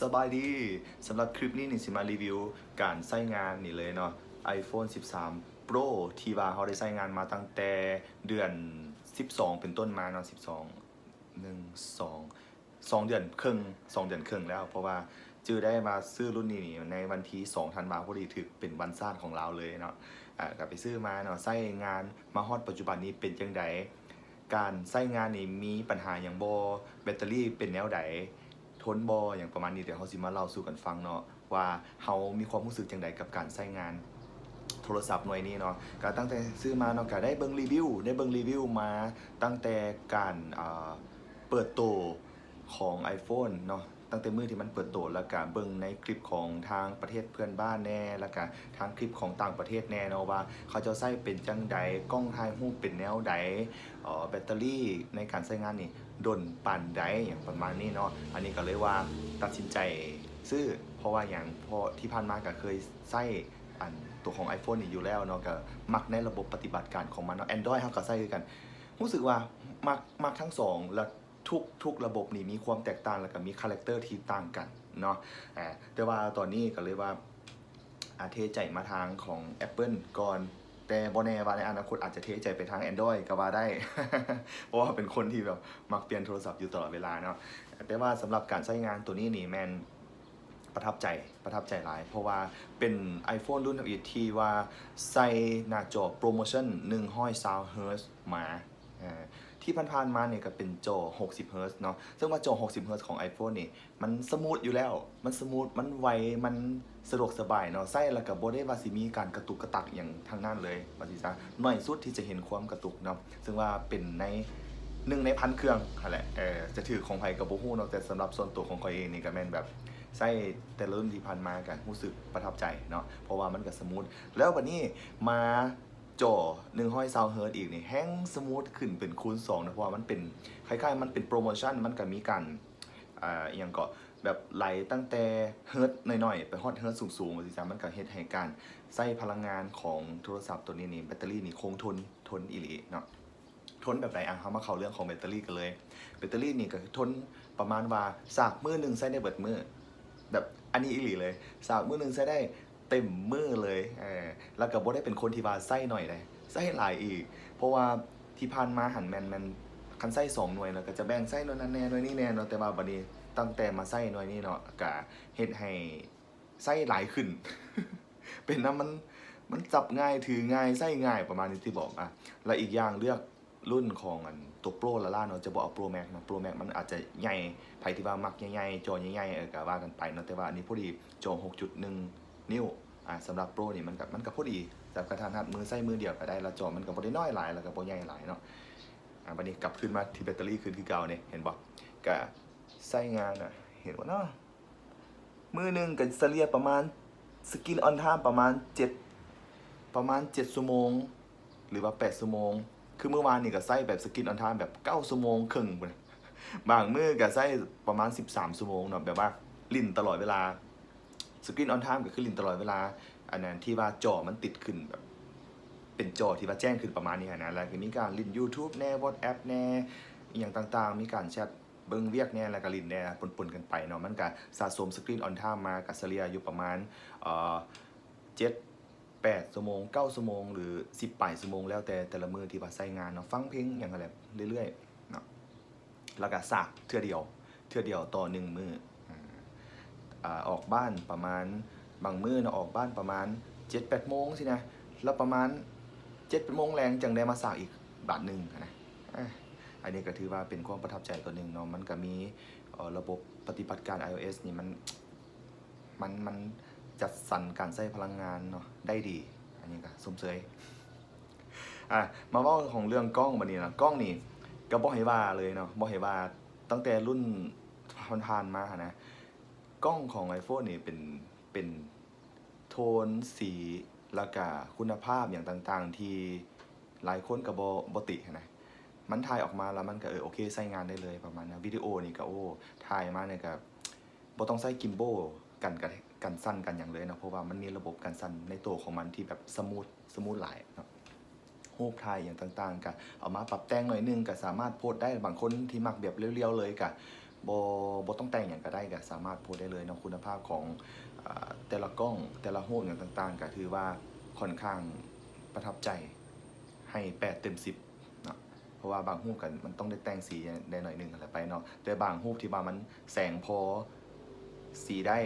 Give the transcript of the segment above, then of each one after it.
สบายดีสำหรับคลิปนี้นี่สิมารีวิว การใช้งานนี่เลยเนาะ iPhone 13 Pro ที่ว่าเขาได้ใช้งานมาตั้งแต่เดือน 12 เป็นต้นมาเนาะ12 1 2 2 เดือนครึ่ง2เดือนครึ่งแล้ว เพราะว่าจือได้มาซื้อรุ่นนี้นี่ในวันที่2ธันวาคมพอดีถือเป็นวันชาติของเราเลยเนาะอ่ากลับไปซื้อมาเนาะใช้งานมาฮอดปัจจุบันนี้เป็นจังไดการใช้งานนี่มีปัญหาอย่างโบแบตเตอรี่เป็นแนวใด ทนบออย่างประมาณนี้เดี๋ยวเขาสิมาเล่าสู่กันฟังเนาะว่าเขามีความรู้สึกจังใดกับการใช้งานโทรศัพท์หน่วยนี้เนาะก็ตั้งแต่ซื้อมาเนาะก็ได้เบิ่งรีวิวได้เบิ่งรีวิวมาตั้งแต่การเปิดตัวของ iPhone เนาะตั้งแต่มือที่มันเปิดตัวแล้วก็เบิ่งในคลิปของทางประเทศเพื่อนบ้านแน่แล้วก็ทางคลิปของต่างประเทศแน่เนาะว่า เขาจะใช้เป็นจังใดกล้องถ่ายรูปเป็นแนวใดแบตเตอรี่ในการใช้งานนี่ ดนปั่นได้อย่างประมาณนี้เนาะอันนี้ก็เลยว่าตัดสินใจซื้อเพราะว่าอย่างพอที่ผ่านมาก็เคยใช้อันตัวของ iPhone นี่อยู่แล้วเนาะก็มักในระบบปฏิบัติการของมันเนาะ Android เขาก็ใช้คือกัน รู้สึกว่ามักมักทั้งสองแล้วทุกทุกระบบนี่มีความแตกต่างแล้วก็มีคาแรคเตอร์ที่ต่างกันเนาะแต่ว่าตอนนี้ก็เลยว่าอาเทใจมาทางของ Apple ก่อน แต่บเน่ว่าในอนาคตอาจจะเทใจไปทาง Android ก็ว่าได้ เพราะว่าเป็นคนที่แบบมักเปลี่ยนโทรศัพท์อยู่ตลอดเวลาเนาะแต่ว่าสำหรับการใช้งานตัวนี้นี่แมนประทับใจประทับใจหลาย เพราะว่าเป็น iPhone รุ่นอีที่ว่าใส่หน้าจอโปรโมชั่น1ห้อยซาวเฮิร์มา ที่ผ่านๆมาเนี่ยก็เป็นจอ 60เฮิร์ตเนาะ ซึ่งว่าจอ 60เฮิร์ตของ iPhone นี่ มันสมูทอยู่แล้ว มันสมูท มันไว มันสะดวกสบายเนาะใส่แล้วก็บ่ได้ว่าสิมีการกระตุกกระตักอย่างทางนั้นเลยว่าสิซะน้อยสุดที่จะเห็นความกระตุกเนาะ ซึ่งว่าเป็นในหนึ่งในพันเครื่องแหละ เออจะถือของไผกับบ่ฮู้เนาะ แต่สำหรับส่วนตัวของข้อยเองนี่ก็แม่นแบบใส่แต่ละรุ่นที่ผ่านมากันรู้สึกประทับใจเนาะ เพราะว่ามันก็สมูท แล้ววันนี้มา จอหนึ่งห้อยซาวเฮิร์ตอีกนี่แห้งสมูทขึ้นเป็นคูณ2นะเพราะว่ามันเป็นคล้ายๆ มันเป็นโปรโมชั่นมันก็มีการอ่าอย่างก็แบบไหลตั้งแต่เฮิร์ตหน่อยๆ ไปฮอตเฮิร์ตสูงๆว่าสิจ้ามันก็เฮ็ดให้การใช้พลังงานของโทรศัพท์ตัวนี้นี่แบตเตอรี่นี่คงทนทนอีหลีเนาะทนแบบไหนอะเฮามาเข้าเรื่องของแบตเตอรี่กันเลย แบตเตอรี่นี่ก็ทนประมาณว่าสากมือหนึ่งใช้ได้เบิดมือแบบอันนี้อีหลีเลยสากมือหนึ่งใช้ได้ เต็มมือเลยเออแล้วก็บ่ได้เป็นคนที่ว่าใช้หน่อยเลยใช้หลายอีก เพราะว่าที่ผ่านมาหันแมนแมนคันไส้สองหน่วยแล้วก็จะแบ่งไส้หน่วยนั้นแน่หน่วยนี้แน่เนาะแต่ว่าบัดนี้ตั้งแต่มาไส้หน่วยนี้เนาะก็เฮ็ดให้ไส้หลายขึ้น เป็นน้ำมันมันจับง่ายถือง่ายไส้ง่ายประมาณนี้ที่บอกอะและอีกอย่างเลือกรุ่นของอันตัวโปรละล่าเนาะจะบอกเอาโปรแม็กนะโปรแม็กมันอาจจะใหญ่ไผที่ว่ามักใหญ่ๆจอใหญ่ๆเออก็ว่ากันไปเนาะแต่ว่าอันนี้พอดีจอ6.1 นิ้วอะสำหรับโปรนี่มันก็มันก็พอดีจับกระทันหัดมือไส้มือเดียวก็ได้ล้วจอมันก็บ่ได้น้อยหลายแล้วก็บ่ใหญ่หลายเนาะอะวันนี้กลับขึ้นมาที่แบตเตอรี่คืนคือเก่าเนี่ยเห็นบอกกะใช้งานอะเห็นว่าเนาะมือหนึ่งกันเสลียประมาณสกินออนไทม์ประมาณเจ็ดประมาณเจ็ดชั่วโมง หรือว่าแปดชั่วโมง คือเมื่อวานนี่ก็ใส่แบบสกินออนไทม์แบบเก้าชั่วโมงครึ่งบางมือก็ใส่ประมาณสิบสามชั่วโมงเนาะแบบว่าลิ่นตลอดเวลา สกินออนไทม์ก็คือลินตลอดเวลา อันนั้นที่ว่าจอมันติดขึ้นแบบ เป็นจอที่ว่าแจ้งขึ้นประมาณนี้นะแล้วก็มีการลิน YouTube แน่ WhatsApp แน่อย่างต่างๆ มีการแชทเบิ้งเวียกแน่แล้วก็ลินแน่ปนๆกันไปเนาะมันก็สะสมสกรีนออนไทม์มากับเฉลี่ยอยู่ประมาณเอ่อเจ็ดแปดชั่วโมงเก้าชั่วโมงหรือสิบปลายชั่วโมงแล้วแต่แต่ละมือที่ว่าใช้งานเนาะฟังเพลงอย่างไรเรื่อยๆเนาะแล้วก็สากเทื่อเดียว เทื่อเดียวต่อหนึ่งมือ ออกบ้านประมาณบางมือเนาะออกบ้านประมาณเจ็ดแปดโมงสินะ แล้วประมาณเจ็ดเป็นโมงแรงจังได้มาสากอีกบาทหนึ่งนะอันนี้ก็ถือว่าเป็นความประทับใจตัวหนึ่งเนาะมันก็มีระบบปฏิบัติการ iOS นี่มันมันมันจัดสรรการใช้พลังงานเนาะได้ดี อันนี้ก็สมเสยอะมาเว่าของเรื่องกล้องบันนี้นะกล้องนี่ก็บ่ให้ว่าเลยเนาะบ่ให้ว่าตั้งแต่รุ่นผ่านๆมานะ กล้องของ iPhone นี่เป็นเป็นโทนสีล้วก็คุณภาพอย่างต่างๆ ที่หลายคนกับบอบตินะมันถ่ายออกมาแล้วมันก็เออโอเคใช้งานได้เลยประมาณนั้นวิดีโอนี่ก็โอ้ถ่ายมาเนี่ยก็บ่ต้องใช้กิมโบกันกันกันสั้นกันอย่างเลยนะเพราะว่ามันมีระบบกันสั้นในตัวของมันที่แบบสมูทสมูทหลายนะรูปถ่ายอย่างต่างๆก็เอามาปรับแต่งหน่อยนึงก็สามารถโพสได้บางคนที่มักแบบเรียวๆเลยก็ บบต้องแต่งอย่างก็ได้ก็สามารถโพสได้เลยเนาะคุณภาพของอแต่ละกล้องแต่ละโฮงอย่างต่างๆ ก็ถือว่าค่อนข้างประทับใจให้ 8 เต็ม 10เนาะเพราะว่าบางรูปกันมันต้องได้แต่งสีได้หน่อยหนึงอะไรไปเนาะแต่บางรูปที่ว่ามันแสงพอสีได้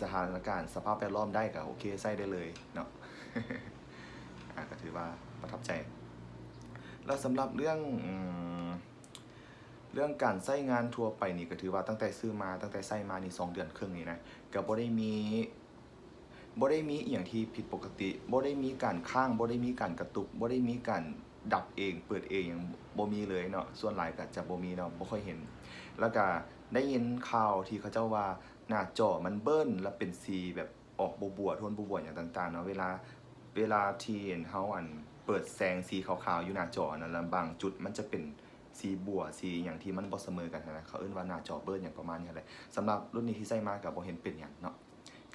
สถานการณ์สภาพแวดล้อมได้ก็โอเคใส่ได้เลยเนาะก็ถือว่าประทับใจ แล้วสำหรับเรื่องอ เรื่องการใช้งานทั่วไปนี่ก็ถือว่าตั้งแต่ซื้อมาตั้งแต่ใช้มานี่สองเดือนครึ่งนี่นะก็บ่ได้มีบ่ได้มีอย่างที่ผิดปกติบ่ได้มีการค้างบ่ได้มีการกระตุกบ่ได้มีการดับเองเปิดเองอย่างบ่มีเลยเนาะส่วนหลายก็จะบ่มีเนาะบ่ค่อยเห็น แล้วก็ได้ยินข่าวที่เขาเจ้าว่าหน้าจอมันเบิ้ลแล้วเป็นสีแบบออกบัวๆโทนบัวอย่างต่างๆเนาะเวลาเวลาที่เห็นเฮาอันเปิดแสงสีขาวๆอยู่หน้าจอนั่นแล้วบางจุดมันจะเป็น สีบัวสีอย่างที่มันบ่เสมอกันนะเขาเอิ้นว่าหน้าจอเบิ้ลอย่างประมาณนี้แหละสำหรับรุ่นนี้ที่ใช้มาก็บ่เห็นเป็นหยังเนาะ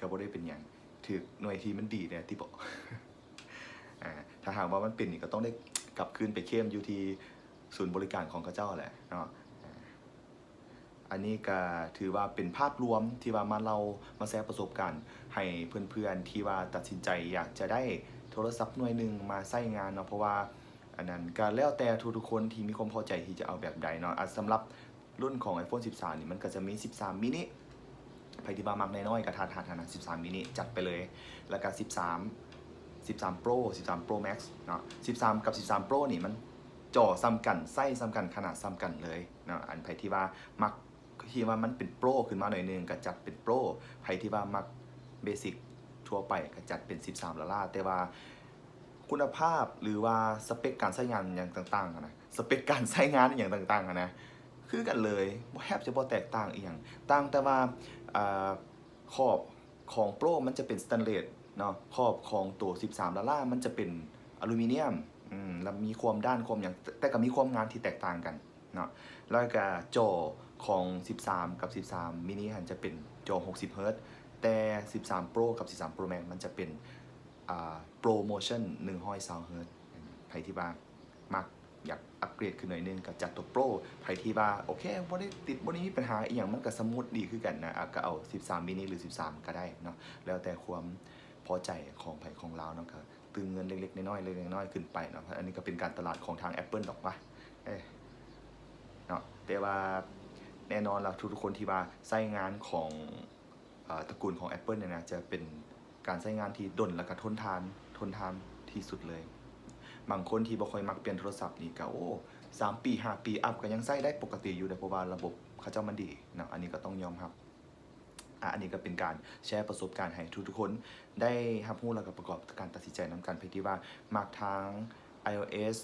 ก็บ่ได้เป็นหยังถือหน่วยที่มันดีเนี่ยที่บอกอ่าถ้าหากว่ามันเป็นนี่ก็ต้องได้กลับคืนไปเข้มอยู่ที่ศูนย์บริการของเขาเจ้าแหละเนาะอันนี้ก็ถือว่าเป็นภาพรวมที่ว่ามาเรามาแชร์ประสบการณ์ ให้เพื่อนๆที่ว่าตัดสินใจอยากจะได้โทรศัพท์หน่วยหนึ่งมาใช้งานเนาะเพราะว่า อันนั้นก็แล้วแต่ทุกๆคนที่มีความพอใจที่จะเอาแบบใดเนาะอะสำหรับรุ่นของ iPhone 13 นี่มันก็จะมี 13 มินิใครที่บามักน้อยๆก็ทานทานทาน13 มินิจัดไปเลย แล้วก็ 13 13 Pro 13 Pro Max เนาะ13 กับ 13 Pro นี่มันจอซ้ำกันไส้ซ้ำกันขนาดซ้ำกันเลยเนาะอันใครที่ว่ามักที่ว่ามันเป็นโปรขึ้นมาหน่อยนึงก็จัดเป็นโปรใครที่ว่ามักเบสิกทั่วไปก็จัดเป็น 13ละล่าแต่ว่า คุณภาพหรือว่าสเปคการใช้งานอย่างต่างๆนะสเปคการใช้งานอย่างต่างๆอะนะคือกันเลยบ่แทบจะบ่แตกต่างอีกอย่างต่างแต่ว่าอขอบของโปรมันจะเป็นสแตนเลสเนาะขอบของตัว 13ละล่ามันจะเป็นอลูมิเนียมอืมแล้วมีความด้านความอย่างแต่ก็มีความงานที่แตกต่างกันเนาะแล้วก็จอของ 13 กับ 13มินิหันจะเป็นจอ60 เฮิรตซ์แต่ 13 Pro กับ 13 Pro Max มันจะเป็น อ่า Pro Motion 120เฮิรตซ์ใครที่ว่ามักอยากอัปเกรดขึ้นหน่อยนึงก็จัดตัว Pro ใครที่ว่าโอเคบ่ได้ติดบ่ได้มีปัญหาอีหยังมันก็สมูทดีคือกันนะก็เอา 13 มินิหรือ 13 ก็ได้เนาะแล้วแต่ความพอใจของไผของเราเนาะก็ตึงเงินเล็กๆน้อยๆเล็กๆน้อยๆขึ้นไปเนาะอันนี้ก็เป็นการตลาดของทาง Apple ดอกว่าเอเนาะแต่ว่าแน่นอนแล้วทุกๆคนที่ว่าใช้งานของอตระกูลของ Apple เนี่ยนะจะเป็น การใช้งานที่ดนและก็ทนทานทนทานที่สุดเลยบางคนที่บ่ค่อยมักเปลี่ยนโทรศัพท์นี่ก็โอ้สามปีห้าปีอัพก็ยังใช้ได้ปกติอยู่เลยเพราะว่าระบบเขาเจ้ามันดีเนาะอันนี้ก็ต้องยอมครับอะอันนี้ก็เป็นการแชร์ประสบการณ์ให้ทุกๆคน ได้รับรู้แล้วก็ประกอบการตัดสินใจนำกันเพื่อที่ว่ามักทาง iOS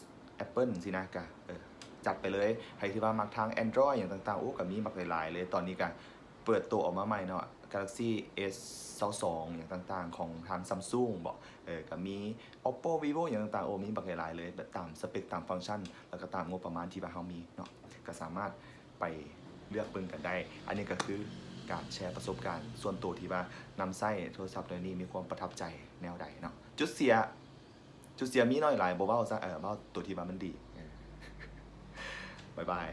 Apple สินะกะเออจัดไปเลยใครที่ว่ามักทาง Android อย่างต่างๆ โอ้ก็มีมักหลายๆเลย ตอนนี้ก็ เปิดตัวออกมาใหม่เนาะ Galaxy S22 อย่างต่างๆ ของทาง Samsung บอกเออก็มี Oppo Vivo อย่างต่างๆ โอ้มีบักหลายเลยตามสเปคตามฟังก์ชัน แล้วก็ตามงบประมาณที่ว่าเขามีเนาะก็สามารถไปเลือกเบิ่งกันได้ อันนี้ก็คือการแชร์ประสบการณ์ส่วนตัวที่ว่านำไส้โทรศัพท์ตัวนี้มีความประทับใจแนวใดเนาะจุดเสีย จุดเสียมีน้อยหลายบ่เว้าซะเออเว้าตัวที่ว่ามันดี บ๊ายบาย